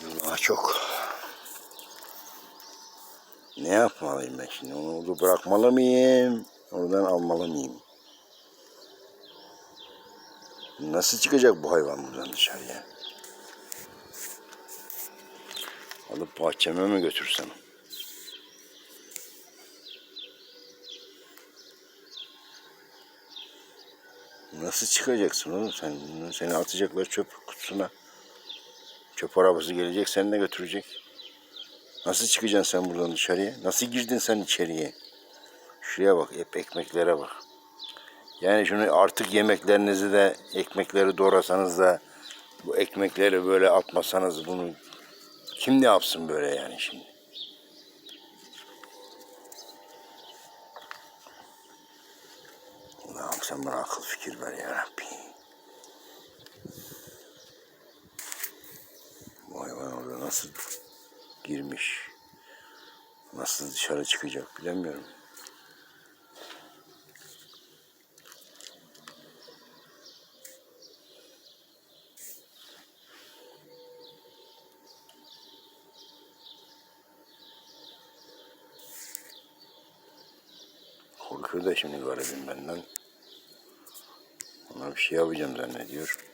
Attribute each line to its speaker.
Speaker 1: Daha çok. Ne yapmalıyım ben şimdi? Onu orada bırakmalı mıyım? Oradan almalı mıyım? Nasıl çıkacak bu hayvan buradan dışarıya? Alıp bahçeme mi götürsem? Nasıl çıkacaksın oğlum sen? Seni atacaklar çöp kutusuna. Çöp arabası gelecek seni de götürecek. Nasıl çıkacaksın sen buradan dışarıya? Nasıl girdin sen içeriye? Şuraya bak, hep ekmeklere bak. Yani şunu artık yemeklerinizi de ekmekleri doğrasanız da bu ekmekleri böyle atmasanız bunu kim ne yapsın böyle yani şimdi? Allah'ım sen bana akıl fikir ver ya Rabbi. Bu hayvan orada nasıl girmiş? Nasıl dışarı çıkacak bilemiyorum. Korkuyor da şimdi garibim benden. Ona bir şey yapacağım zannediyor.